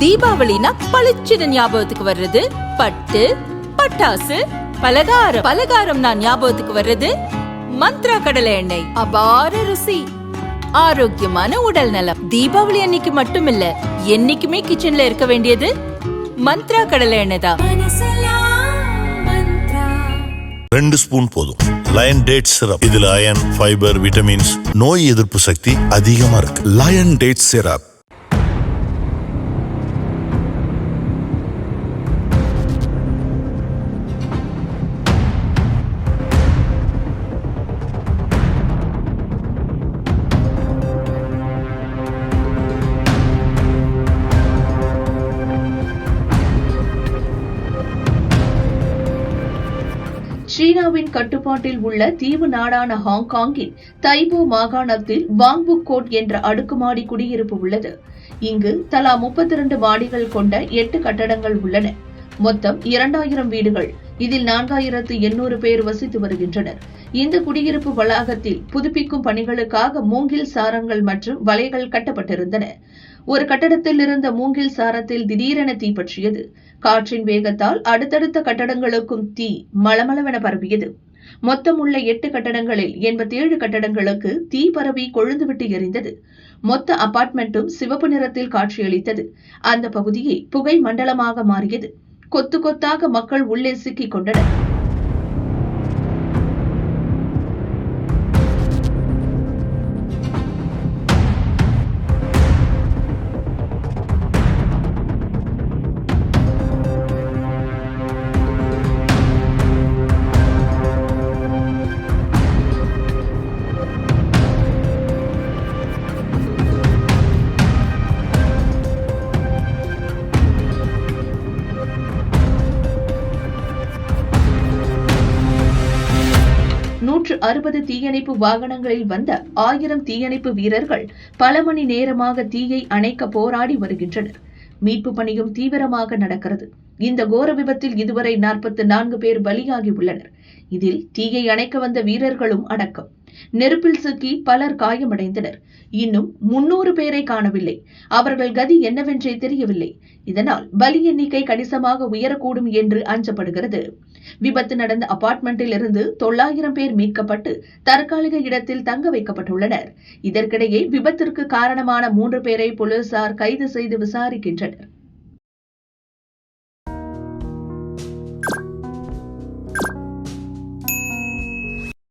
தீபாவளினா பளிச்சுன்னு ஞாபகத்துக்கு வர்றது. பட்டு பட்டாசு பலகாரம். பலகாரம் நான் ஞாபகத்துக்கு வர்றது. மந்த்ரா கடலை எண்ணெய். அபார ருசி. ஆரோக்கியமான உடல் நலம். தீபாவளி அன்னைக்கு மட்டும் இல்ல என்னைக்குமே கிச்சன்ல இருக்க வேண்டியது மந்த்ரா கடலை எண்ணெய் தான். ரெண்டு ஸ்பூன் போதும். லயன் டேட் சிரப் இதுல அயன் ஃபைபர் விட்டமின்ஸ் நோய் எதிர்ப்பு சக்தி அதிகமா இருக்கு. லயன் டேட் சிரப் சீனாவின் கட்டுப்பாட்டில் உள்ள தீவு நாடான ஹாங்காங்கின் தைபோ மாகாணத்தில் பாங்புக் கோட் என்ற அடுக்குமாடி குடியிருப்பு உள்ளது. இங்கு தலா 32 மாடிகள் கொண்ட எட்டு கட்டடங்கள் உள்ளன. மொத்தம் இரண்டாயிரம் வீடுகள். இதில் நான்காயிரத்து எண்ணூறு பேர் வசித்து வருகின்றனர். இந்த குடியிருப்பு வளாகத்தில் புதுப்பிக்கும் பணிகளுக்காக மூங்கில் சாரங்கள் மற்றும் வலைகள் கட்டப்பட்டிருந்தன. ஒரு கட்டடத்தில் இருந்த மூங்கில் சாரத்தில் திடீரென தீ பற்றியது காற்றின் வேகத்தால் அடுத்தடுத்த கட்டடங்களுக்கும் தீ மளமளவென பரவியது. மொத்தம் உள்ள எட்டு கட்டடங்களில் எண்பத்தி ஏழு கட்டடங்களுக்கு தீ பரவி கொழுந்துவிட்டு எரிந்தது. மொத்த அபார்ட்மெண்ட்டும் சிவப்பு நிறத்தில் காட்சியளித்தது. அந்த பகுதியை புகை மண்டலமாக மாறியது. கொத்து கொத்தாக மக்கள் உள்ளே சிக்கிக் கொண்டனர். நூற்று அறுபது தீயணைப்பு வாகனங்களில் வந்த ஆயிரம் தீயணைப்பு வீரர்கள் பல மணி நேரமாக தீயை அணைக்க போராடி வருகின்றனர். மீட்பு பணியும் தீவிரமாக நடக்கிறது. இந்த கோர விபத்தில் இதுவரை நாற்பத்தி நான்கு பேர் பலியாகி உள்ளனர். இதில் தீயை அணைக்க வந்த வீரர்களும் அடக்கம். நெருப்பில் சிக்கி பலர் காயமடைந்தனர். இன்னும் முன்னூறு பேரை காணவில்லை. அவர்கள் கதி என்னவென்றே தெரியவில்லை. இதனால் பலி எண்ணிக்கை கணிசமாக உயரக்கூடும் என்று அஞ்சப்படுகிறது. விபத்து நடந்த அபார்ட்மெண்டில் இருந்து தொள்ளாயிரம் பேர் மீட்கப்பட்டு தற்காலிக இடத்தில் தங்க வைக்கப்பட்டுள்ளனர். இதற்கிடையே விபத்திற்கு காரணமான மூன்று பேரை போலீசார் கைது செய்து விசாரிக்கின்றனர்.